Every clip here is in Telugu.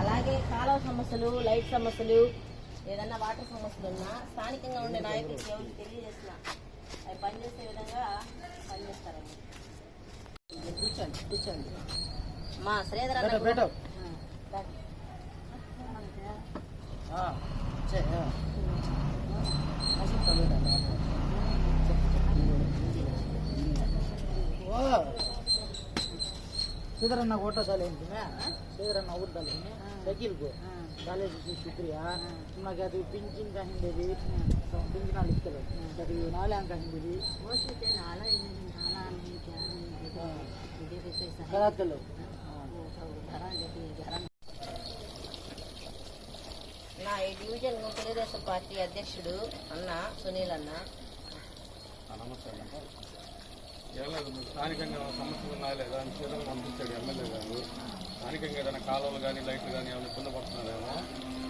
అలాగే కాలువ సమస్యలు లైట్ సమస్యలు ఏదన్నా వాటర్ సమస్యలు ఉన్నా స్థానికంగా ఉండే నాయకులకు ఎవరికి తెలియజేసిన అవి పనిచేసే విధంగా పనిచేస్తారండి. కూర్చోండి కూర్చోండి. మా శ్రీధర్ అన్న. ಸೀದರನ್ನ ಓಟೋದಲ್ಲಿ ಅಂತೀನಿ ಸೀದರನ್ನ ಊಟದಲ್ಲಿ ಸೈಕಿಲ್ಗು ಕಾಲೇಜಿಗೆ ಶುಕ್ರಿಯ ನಿಮಗೆ ಅದು ಪಿಂಚಿನ ಹಿಂದೇವಿ ಪಿಂಚಿನ ಇರ್ತದೆ ಅದು ನಾಳೆ ಅಂಕ ಹಿಂದೇವಿ ಕರಾತಲು నా ఈ డివిజన్ తెలుగుదేశం పార్టీ అధ్యక్షుడు అన్న సునీల్ అన్న నమస్తే అన్న. ఏం లేదు మీకు స్థానికంగా సమస్యలు ఉన్నాయా లేదా అని చేతులు పంపించాడు ఎమ్మెల్యే గారు. స్థానికంగా ఏదైనా కాలువలు కానీ లైట్లు కానీ ఏమైనా కింద పడుతున్నారేమో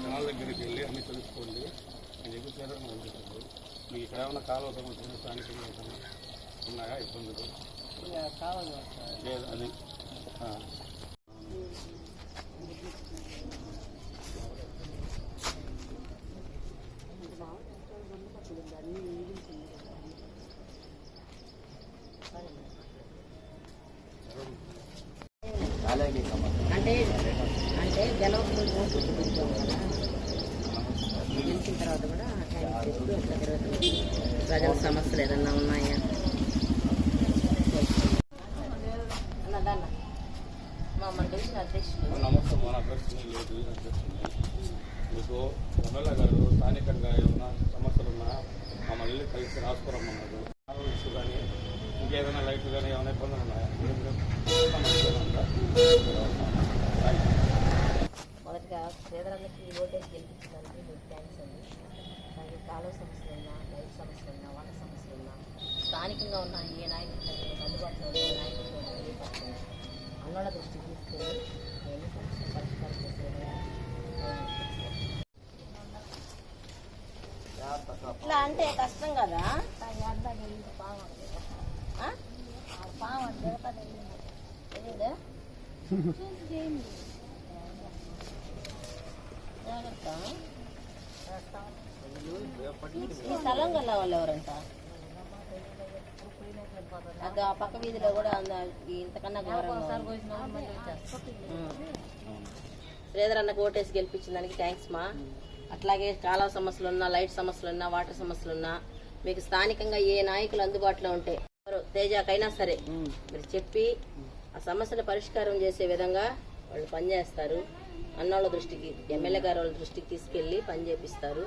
జనాల దగ్గరికి వెళ్ళి అన్ని తెలుసుకోండి నేను ఎక్కువ చేతులు పంపించండి. మీకు ఇక్కడ ఏమైనా కాలువ సమస్యలు స్థానికంగా ఏమైనా ఉన్నాయా? ఇబ్బందులు? లేదు అది ఆ. అంటే అంటే గెలవకుండా ఓటు పెట్టుకుంటాం కదా గెలిచిన తర్వాత కూడా టైం చేస్తూ ఎట్లా తిరుగుతుంది ప్రజల సమస్యలు ఏదన్నా ఉన్నాయా? మా మన అధ్యక్షులు నమస్తే మన అభ్యర్థిని లేదు అభ్యర్థిని మీకు ఎమ్మెల్యే గారు స్థానికంగా ఏమైనా సమస్యలు ఉన్నా మమ్మల్ని కలిసి రాసుకోరమ్మన్నారు. ఇష్యూ కానీ ఇంకేదైనా లైట్లు కానీ ఏమైనా ఇబ్బందులు ఉన్నాయా ఏం లేవు. సమస్యలు ఉందా? థాంక్స్. మొదటగా పేదలందరికీ ఓటేసి గెలిపించడానికి మీకు థ్యాంక్స్ అండి. అలాగే కాలువ సమస్యలు ఉన్నా లైట్ సమస్యలు ఉన్నా వాటర్ సమస్యలు ఉన్నా స్థానికంగా ఉన్న ఏ నాయకులు అందుబాటులో ఉన్న ఏ నాయకులు తెలియపరచండి అన్నోళ్ళ దృష్టికి తీసుకెళ్ళి అవన్నీ సమస్యలు పరిష్కారం చేసే విధంగా ఇట్లా అంటే కష్టం కదా? ఆ? తెలీదా? ఈ స్థలం గల వాళ్ళు ఎవరంట? అది ఆ పక్క వీధిలో కూడా ఇంతకన్నా. శ్రీధర్ అన్నకు ఓటేసి గెలిపించిన దానికి థ్యాంక్స్ మా. అట్లాగే కాలువ సమస్యలు ఉన్నా లైట్ సమస్యలు ఉన్నా వాటర్ సమస్యలు ఉన్నా మీకు స్థానికంగా ఏ నాయకులు అందుబాటులో ఉంటే తేజాకైనా సరే మీరు చెప్పి ఆ సమస్యల పరిష్కారం చేసే విధంగా వాళ్ళు పనిచేస్తారు. అన్నోళ్ళ దృష్టికి ఎమ్మెల్యే గారు వాళ్ళ దృష్టికి తీసుకెళ్ళి పని చేపిస్తారు.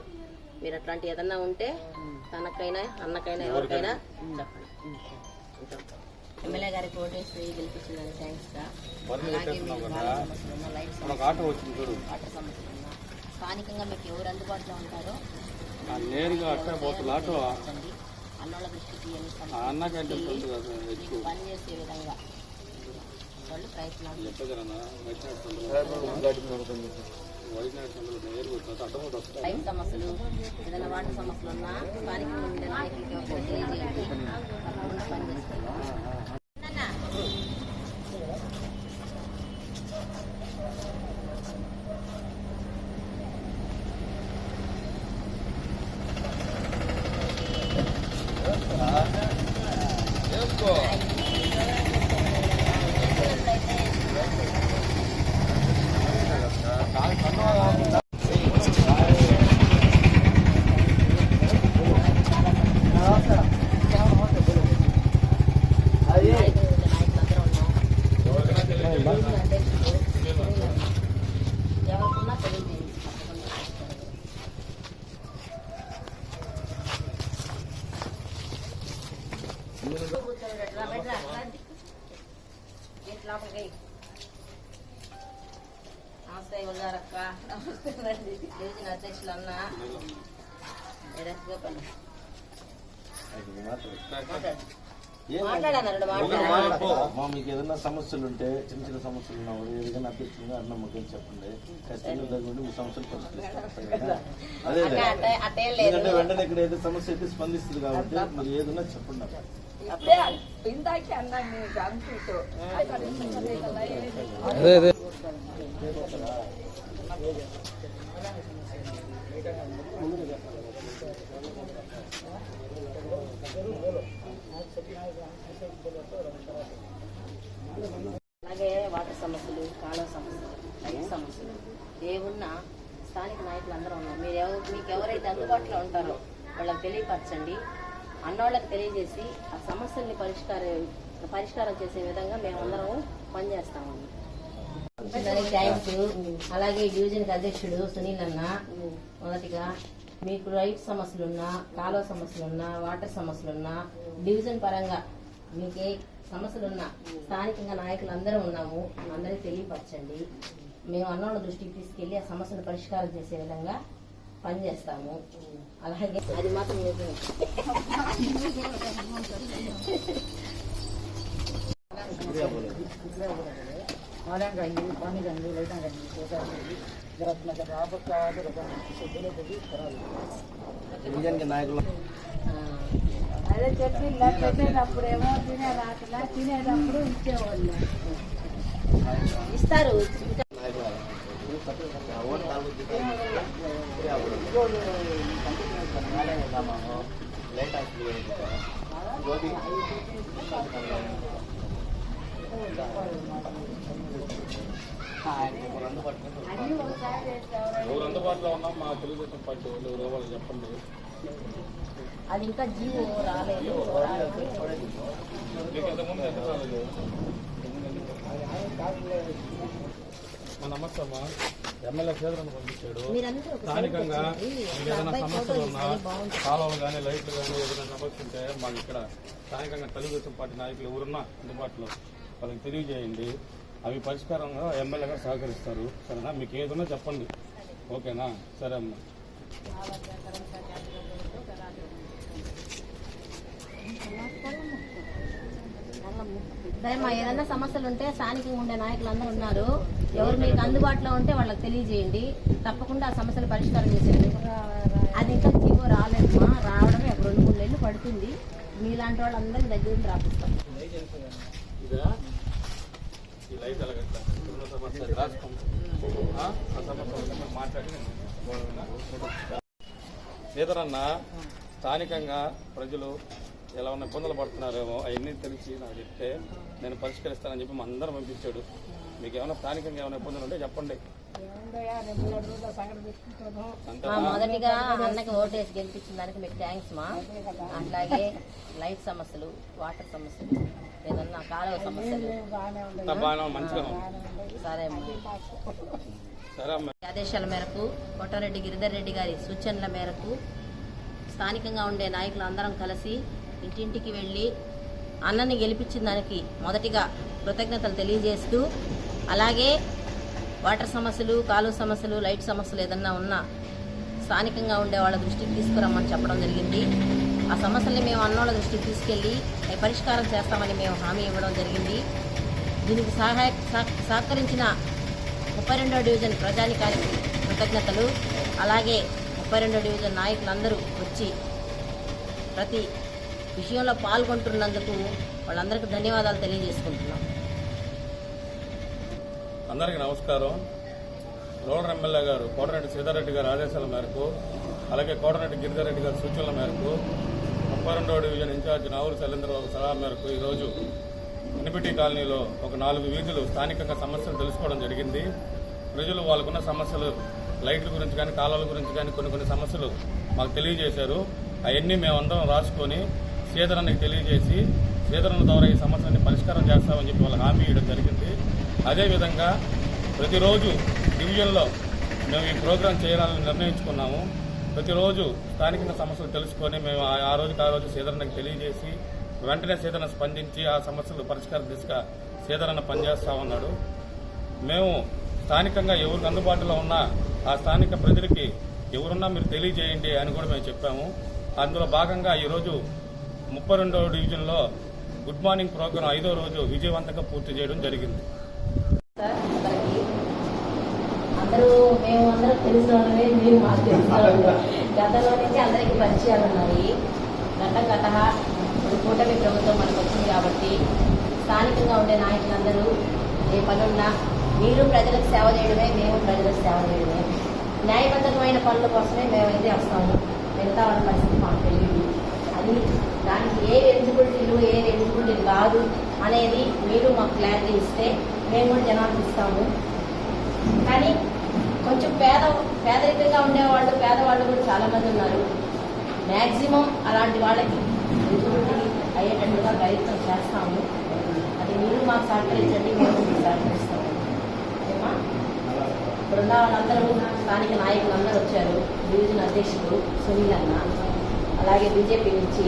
మీరు అట్లాంటి ఏదన్నా ఉంటే తనకైనా అన్నకైనా ఎవరికైనా. చెప్పండి. ఎమ్మెల్యే గారికి ఓటేసి గెలిపించిందని థ్యాంక్స్ స్థానికంగా మీకు ఎవరు అందుబాటులో ఉంటారో నేరుగా పోతుంది ఆటో. అన్నోళ్ళ దృష్టికి పని చేసే విధంగా. వాళ్ళు ప్రయత్నాలు లైఫ్ సమస్యలు ఏదైనా వాటర్ సమస్యలు ఉన్నా స్థానికంగా ఉండే నాయకులకి తెలియజేయండి తప్పకుండా ఉండే నాయకులందరూ ఉన్నాం అధ్యక్షుడు ఎవరికున్నా తెలియజేయండి తప్పకుండా చేస్తారు. కూర్చోండి, రా, బయట రా, రండి. గేట్ లోపలికి వెయ్యి. నమస్తే ఉల్లారక్క నమస్తే రండి డివిజన్ అధ్యక్షులు అన్న ఏడెస్గా పని మాట్లాడన్నాడు మాట్లాడారు మా మీకు ఏదైనా సమస్యలు ఉంటే చిన్న చిన్న సమస్యలు ఉన్నా ఏదైనా అభ్యర్థులుగా అన్న మొక్కలు చెప్పండి. ఖచ్చితంగా దగ్గర మీ సమస్యలు పరిష్కరిస్తాం. అదే ఎందుకంటే వెంటనే ఇక్కడ ఏదో సమస్య అయితే స్పందిస్తుంది కాబట్టి మీరు ఏదైనా చెప్పండి అదే అదే నాయకులు అందరూ ఉన్నారు మీరు ఎవ మీకు ఎవరైతే అందుబాటులో ఉంటారో వాళ్ళకి తెలియపరచండి అన్నోళ్ళకి తెలియజేసి ఆ సమస్యల్ని పరిష్కారం పరిష్కారం చేసే విధంగా మేమందరం పనిచేస్తామండి. థ్యాంక్స్ అలాగే ఈ డివిజన్కి అధ్యక్షుడు సునీల్ అన్న మొదటిగా మీకు రైట్ సమస్యలున్నా కాలువ సమస్యలున్నా వాటర్ సమస్యలున్నా డివిజన్ పరంగా మీకు ఏ సమస్యలున్నా స్థానికంగా నాయకులు అందరం ఉన్నాము. అందరికీ తెలియపరచండి. మేము అన్నోళ్ళ దృష్టికి తీసుకెళ్ళి ఆ సమస్యను పరిష్కారం చేసే విధంగా పని చేస్తాము అలాగే అది మాత్రం నిజం ఆలయండి పని కండి లైటం కండి చేసాకండి జరుగుతున్న ఆపత్ అదే చెప్పి ఇలా ఏమో తినే రాకలా తినేటప్పుడు ఇచ్చేవాళ్ళు ఇస్తారు ఎవరు అందుబాటులో ఉన్నా మా తెలుగుదేశం పార్టీ వాళ్ళు ఎవరో వాళ్ళు చెప్పండి అది ఇంకా జీవో రాలేదు మీకు ఇంతకుముందు ఎందుకు రాలేదు మా నమస్తే అమ్మా ఎమ్మెల్యే సేదరని పంపించాడు. స్థానికంగా మీకు ఏదైనా సమస్యలు ఉన్నా. కాలువలు కానీ లైట్లు కానీ ఏదైనా సమస్య ఉంటే మాకు ఇక్కడ స్థానికంగా తెలుగుదేశం పార్టీ నాయకులు ఎవరున్నా అందుబాటులో వాళ్ళకి తెలియజేయండి. అవి పరిష్కారంగా ఎమ్మెల్యే గారు సహకరిస్తారు. సరేనా? మీకు ఏదైనా చెప్పండి. ఓకేనా? సరే అమ్మా. సరే సరేమ్మా ఏదైనా సమస్యలు ఉంటే స్థానికంగా ఉండే నాయకులు అందరూ ఉన్నారు. ఎవరు మీకు అందుబాటులో ఉంటే వాళ్ళకి తెలియజేయండి. తప్పకుండా ఆ సమస్యలు పరిష్కారం చేసేది అది ఇంకా జీవో రాలేదమ్మా రావడమే ఒక రెండు మూడు నెలలు పడుతుంది. మీలాంటి వాళ్ళందరినీ దగ్గర నుంచి రాపిస్తాం. ఇదా స్థానికంగా ప్రజలు ఎలా ఉన్న ఇబ్బందులు పడుతున్నారేమో అవన్నీ తెలిసి నాకు చెప్తే నేను పరిష్కరిస్తానని చెప్పి మా అందరం పంపించాడు. మీకు ఏమైనా స్థానికంగా ఏమైనా ఇబ్బందులు ఉంటే చెప్పండి. మొదటిగా అన్నకి ఓటేసి గెలిపించిన దానికి మీకు థ్యాంక్స్ మా. అట్లాగే లైట్ సమస్యలు వాటర్ సమస్యలు ఏదన్నా కాలువ సమస్యలు. సరే ఆదేశాల మేరకు కోటారెడ్డి గిరిధర్ రెడ్డి గారి సూచనల మేరకు స్థానికంగా ఉండే నాయకులు అందరం కలిసి ఇంటింటికి వెళ్ళి అన్నని గెలిపించిన దానికి మొదటిగా కృతజ్ఞతలు తెలియజేస్తూ అలాగే వాటర్ సమస్యలు కాలువ సమస్యలు లైట్ సమస్యలు ఏదన్నా ఉన్నా స్థానికంగా ఉండే వాళ్ళ దృష్టికి తీసుకురమ్మని చెప్పడం జరిగింది. ఆ సమస్యల్ని మేము అన్నోళ్ళ దృష్టికి తీసుకెళ్ళి పరిష్కారం చేస్తామని మేము హామీ ఇవ్వడం జరిగింది. దీనికి సహాయ సహ- సహకరించిన ముప్పై రెండో డివిజన్ ప్రజానికానికి కృతజ్ఞతలు. అలాగే ముప్పై రెండో డివిజన్ నాయకులందరూ వచ్చి ప్రతి విషయంలో పాల్గొంటున్నందుకు వాళ్ళందరికీ ధన్యవాదాలు తెలియజేసుకుంటున్నాం. అందరికీ నమస్కారం. రూరల్ ఎమ్మెల్యే గారు కోటరెడ్డి సీతారెడ్డి గారి ఆదేశాల మేరకు అలాగే కోటరెడ్డి గిరిజారెడ్డి గారి సూచనల మేరకు ముప్పై రెండవ డివిజన్ ఇన్ఛార్జ్ నావూరు శైలేంద్రబాబు సలహా మేరకు ఈరోజు ఎన్బిటి కాలనీలో ఒక నాలుగు వీధులు స్థానికంగా సమస్యలు తెలుసుకోవడం జరిగింది. ప్రజలు వాళ్ళకున్న సమస్యలు లైట్ల గురించి కానీ కాలువల గురించి కానీ కొన్ని కొన్ని సమస్యలు మాకు తెలియజేశారు. అవన్నీ మేమందరం రాసుకొని శ్రీధరానికి తెలియజేసి శ్రీధరన్ ద్వారా ఈ సమస్యని పరిష్కారం చేస్తామని చెప్పి వాళ్ళకి హామీ ఇవ్వడం జరిగింది. అదేవిధంగా ప్రతిరోజు డివిజన్లో మేము ఈ ప్రోగ్రాం చేయాలని నిర్ణయించుకున్నాము. ప్రతిరోజు స్థానికంగా సమస్యలు తెలుసుకొని మేము ఆ- ఆ రోజుకి ఆ రోజు శ్రీధరన్నకి తెలియజేసి వెంటనే శ్రీధరన్న స్పందించి ఆ సమస్యలు పరిష్కారం దిశగా శ్రీధరన్న పనిచేస్తా ఉన్నాడు. మేము స్థానికంగా ఎవరికి అందుబాటులో ఉన్నా ఆ స్థానిక ప్రజలకి ఎవరున్నా మీరు తెలియజేయండి అని కూడా మేము చెప్పాము. అందులో భాగంగా ఈరోజు ముప్పై రెండవ డివిజన్లో గుడ్ మార్నింగ్ ప్రోగ్రాం ఐదో రోజు విజయవంతంగా పూర్తి చేయడం జరిగింది. అందరూ మేము అందరం తెలిసిన మీరు మాకు తెలిసిన గతంలో నుంచి అందరికీ పరిచయాలు ఉన్నాయి. గత గత ఇప్పుడు కూటమి ప్రభుత్వం మనకు వచ్చింది కాబట్టి స్థానికంగా ఉండే నాయకులందరూ ఏ పనున్నా మీరు ప్రజలకు సేవ చేయడమే మేము ప్రజలకు సేవ చేయడమే. న్యాయబద్ధమైన పనుల కోసమే మేమైతే వస్తాము. మిగతా వాళ్ళ పరిస్థితి మాకు తెలియదు అది దానికి ఏ ఎలిజిబిలిటీలు ఏ ఎలిజిబిలిటీ కాదు అనేది మీరు మాకు క్లారిటీ ఇస్తే మేము కూడా జనాలకు ఇస్తాము. కానీ కొంచెం పేద పేదరికంగా ఉండేవాళ్ళు పేదవాళ్ళు కూడా చాలా మంది ఉన్నారు. మ్యాక్సిమం అలాంటి వాళ్ళకి ఎదుగుబడి అయ్యేటట్టుగా ప్రయత్నం చేస్తాము. అది మీరు మాకు సహకరించండి మేము సహకరిస్తాము. ఓకేమా ఇప్పుడున్న వాళ్ళందరూ స్థానిక నాయకులు అందరూ వచ్చారు. డివిజన్ అధ్యక్షుడు సునీల్ అన్న అలాగే బీజేపీ నుంచి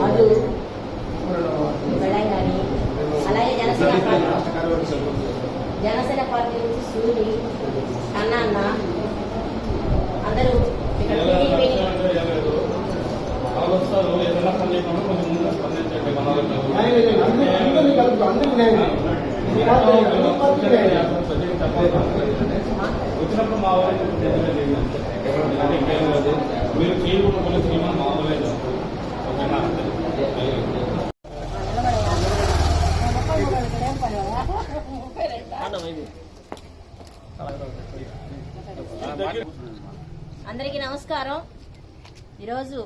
మధు అలాగే జనసేన పార్టీ జనసేన పార్టీ నుంచి సూరి అన్న అన్న అందరూ ఇక్కడ టీడీపీ వాళ్ళు వస్తారు ఏదైనా పని చేయకుండా కొంచెం ముందుగా స్పందించండి మన వచ్చినప్పుడు మా వాళ్ళు మీరు కీలు కొన్ని కీమని మామూలే ఓకేనా అందరికీ నమస్కారం. ఈరోజు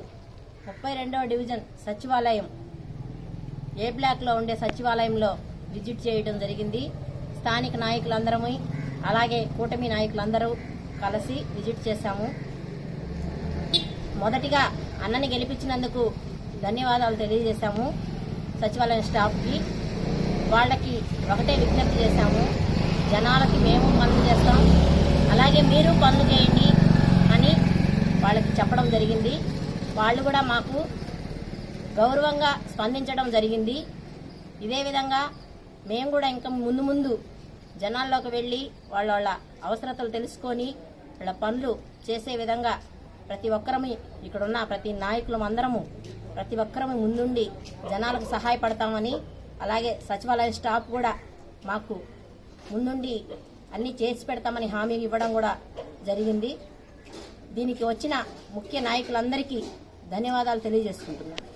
ముప్పై రెండవ డివిజన్ సచివాలయం ఏ బ్లాక్లో ఉండే సచివాలయంలో విజిట్ చేయడం జరిగింది. స్థానిక నాయకులందరము అలాగే కూటమి నాయకులందరూ కలిసి విజిట్ చేశాము. మొదటిగా అన్నని గెలిపించినందుకు ధన్యవాదాలు తెలియజేశాము సచివాలయం స్టాఫ్కి. వాళ్ళకి ఒకటే విజ్ఞప్తి చేశాము. జనాలకి మేము పనులు చేస్తాం. అలాగే మీరు పనులు చేయండి అని వాళ్ళకి చెప్పడం జరిగింది. వాళ్ళు కూడా మాకు గౌరవంగా స్పందించడం జరిగింది. ఇదే విధంగా మేము కూడా ఇంకా ముందు ముందు జనాల్లోకి వెళ్ళి వాళ్ళ వాళ్ళ అవసరతలు తెలుసుకొని వాళ్ళ పనులు చేసే విధంగా ప్రతి ఒక్కరము ఇక్కడున్న ప్రతి నాయకులం అందరము ప్రతి ఒక్కరము ముందుండి జనాలకు సహాయపడతామని అలాగే సచివాలయ స్టాఫ్ కూడా మాకు ముందుండి అన్నీ చేసి పెడతామని హామీ ఇవ్వడం కూడా జరిగింది. దీనికి వచ్చిన ముఖ్య నాయకులందరికీ ధన్యవాదాలు తెలియజేసుకుంటున్నాను.